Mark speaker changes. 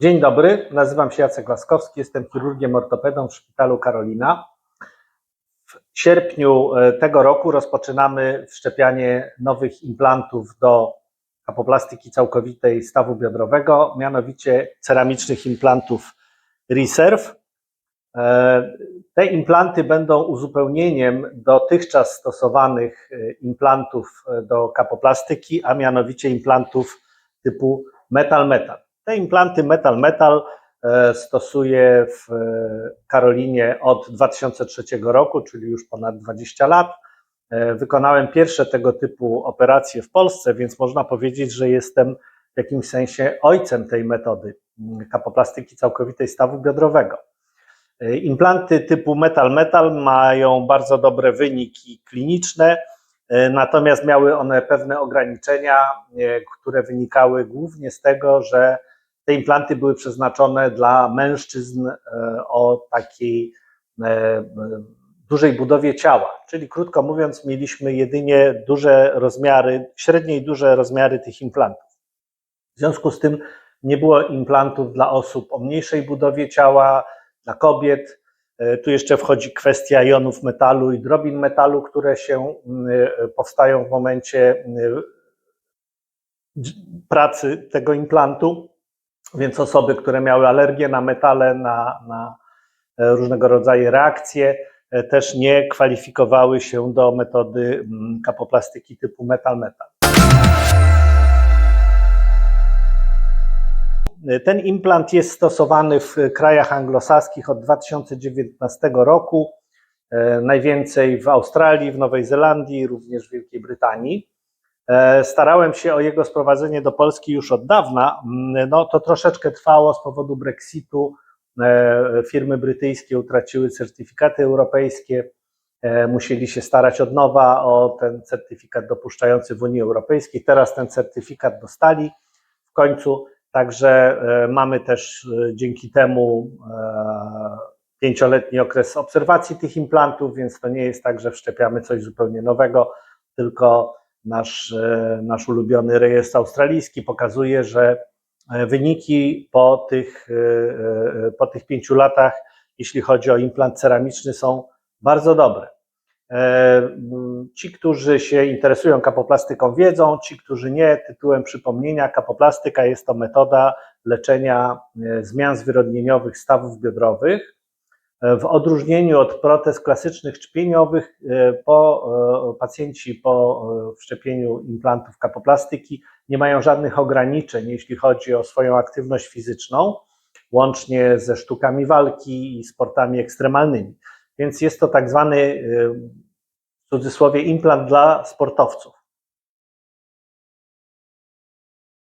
Speaker 1: Dzień dobry, nazywam się Jacek Laskowski, jestem chirurgiem ortopedą w Szpitalu Karolina. W sierpniu e, tego roku rozpoczynamy wszczepianie nowych implantów do apoplastyki całkowitej stawu biodrowego, mianowicie ceramicznych implantów Reserve. E, Te implanty będą uzupełnieniem dotychczas stosowanych e, implantów do kapoplastyki, a mianowicie implantów typu metal-metal. Te implanty metal-metal e, stosuję w e, Karolinie od 2003 roku, czyli już ponad 20 lat. E, Wykonałem pierwsze tego typu operacje w Polsce, więc można powiedzieć, że jestem w jakimś sensie ojcem tej metody mm, kapoplastyki całkowitej stawu biodrowego. Implanty typu metal-metal mają bardzo dobre wyniki kliniczne, natomiast miały one pewne ograniczenia, które wynikały głównie z tego, że te implanty były przeznaczone dla mężczyzn e, o takiej e, dużej budowie ciała. Czyli krótko mówiąc, mieliśmy jedynie duże rozmiary, średnie i duże rozmiary tych implantów. W związku z tym nie było implantów dla osób o mniejszej budowie ciała, dla kobiet. E, Tu jeszcze wchodzi kwestia jonów metalu i drobin metalu, które się powstają w momencie pracy tego implantu. Więc osoby, które miały alergię na metale, na, na e, różnego rodzaju reakcje, e, też nie kwalifikowały się do metody mm, kapoplastyki typu metal-metal. Ten implant jest stosowany w krajach anglosaskich od 2019 roku, e, najwięcej w Australii, w Nowej Zelandii, również w Wielkiej Brytanii. E, Starałem się o jego sprowadzenie do Polski już od dawna. Mm, No to troszeczkę trwało z powodu Brexitu. E, Firmy brytyjskie utraciły certyfikaty europejskie, e, musieli się starać od nowa o ten certyfikat dopuszczający w Unii Europejskiej. Teraz ten certyfikat dostali w końcu, także mamy też dzięki temu pięcioletni okres obserwacji tych implantów, więc to nie jest tak, że wszczepiamy coś zupełnie nowego, tylko nasz, e, nasz ulubiony rejestr australijski pokazuje, że e, wyniki po tych, e, po tych pięciu latach, jeśli chodzi o implant ceramiczny, są bardzo dobre. Ci, którzy się interesują kapoplastyką, wiedzą, ci, którzy nie, tytułem przypomnienia, kapoplastyka jest to metoda leczenia zmian zwyrodnieniowych stawów biodrowych. W odróżnieniu od protez klasycznych czpieniowych, e, po, e, pacjenci po e, wszczepieniu implantów kapoplastyki nie mają żadnych ograniczeń, jeśli chodzi o swoją aktywność fizyczną, łącznie ze sztukami walki i sportami ekstremalnymi. Więc jest to tak zwany, w cudzysłowie, implant dla sportowców.